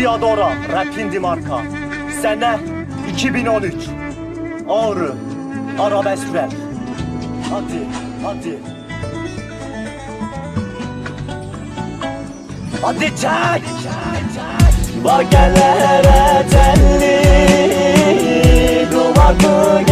Ziyadora Rapindi marka Sene 2013 Ağrı Arabesk rap Hadi hadi. Hadi çek! Bak hele telli Duvakı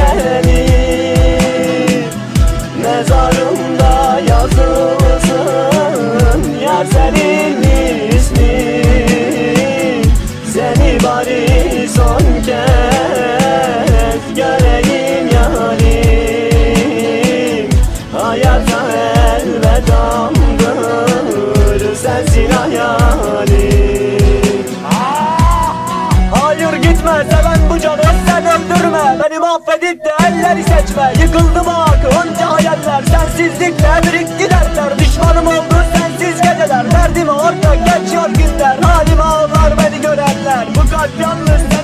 Hayır gitme seven bu canı sen öldürme. Beni mahvedip de elleri seçme. Yıkıldı bak onca hayaller Sensizlikle birikti dertler Düşmanım oldu sensiz geceler. Derdime ortak geçiyor günler. Halime ağlar beni görenler. Bu kalp yalnız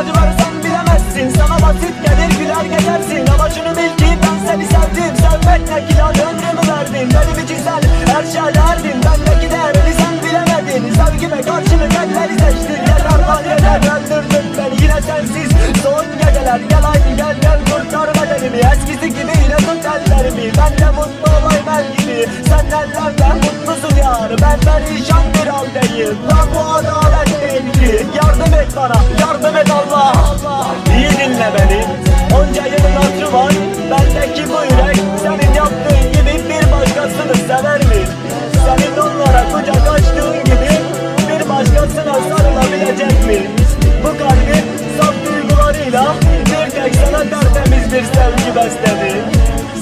Sen bilemezsin. Sana basit gelir güler geçersin Ama şunu bil ki ben seni sevdim. Sevmek ne ki lan ömrümü verdim Benim için sen her şeylerdin Bendeki değerini sen bilemedin. Sevgime karşılık elleri seçtin. Yeter lan yeter öldürdün beni. Yine sensiz. Son geceler Gel haydi gel gel kurtar bedenimi Eskisi gibi yine tut ellerimi. Ben de mutlu olayım el gibi. Sen ellerde mutlusun yar Ben perişan bir haldeyim. Lan bu adalet değil ki. Yardım et bana yardım et Allah. İyi dinle beni. Onca yılın hatırı var. Bendeki bu yürek Senin yaptığın gibi bir başkasını sever mi? Senin onlara kucak açtığın gibi Bir başkasına sarılabilecek mi? Bu kalbin saf duygularıyla Bir tek sana tertemiz bir sevgi besledim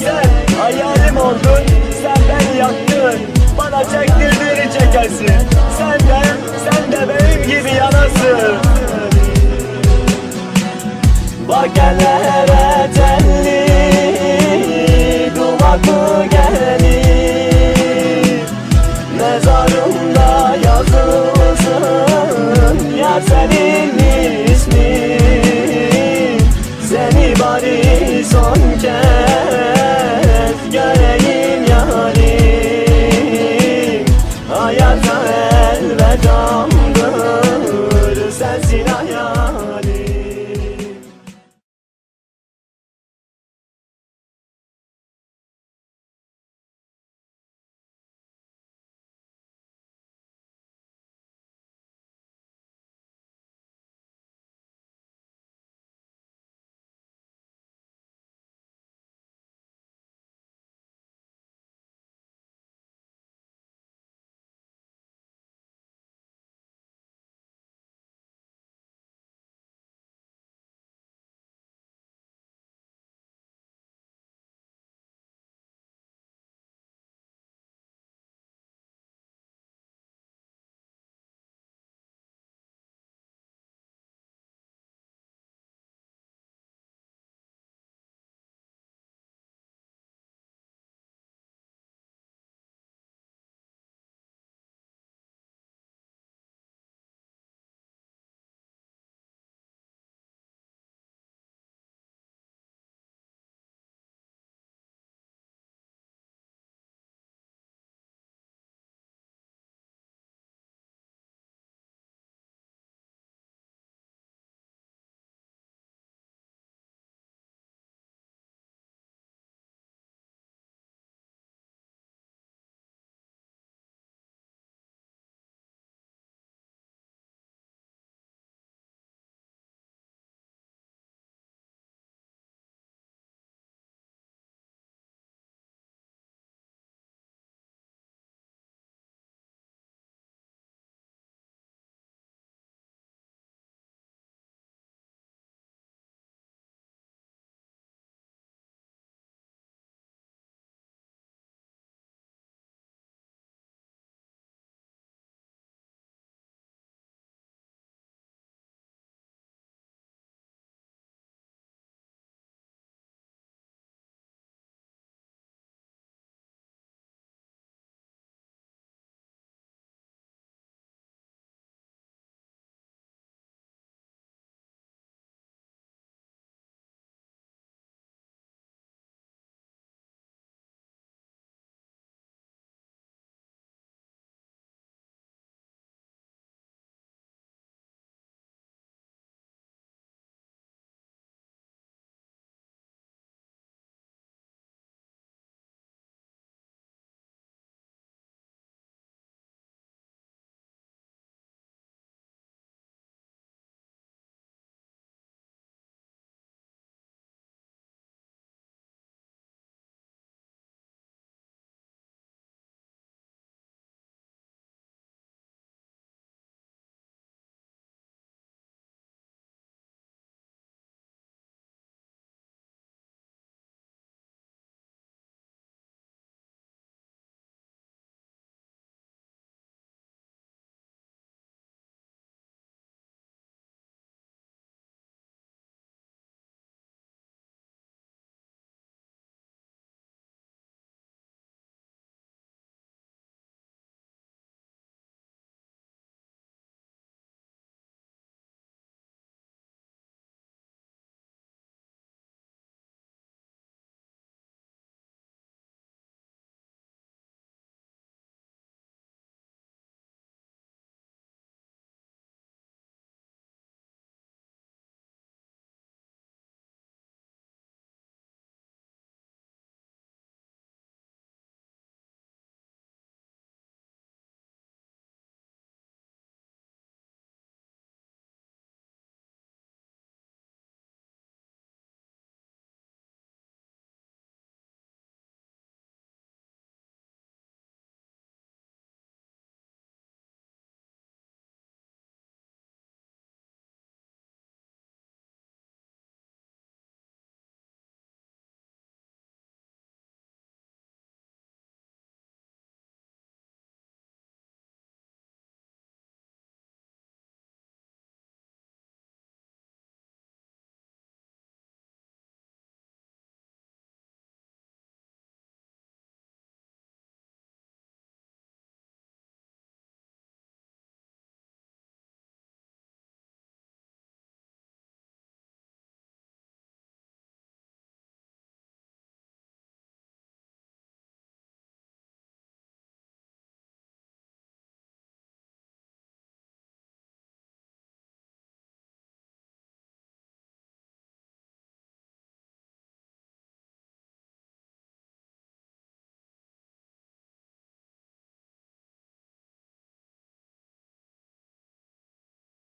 Sen hayalim oldun, sen beni yaktın. Bana çektirdiğini çekersin. Sen de, sen de benim gibi yanasın. Bak hele hele telli horizonte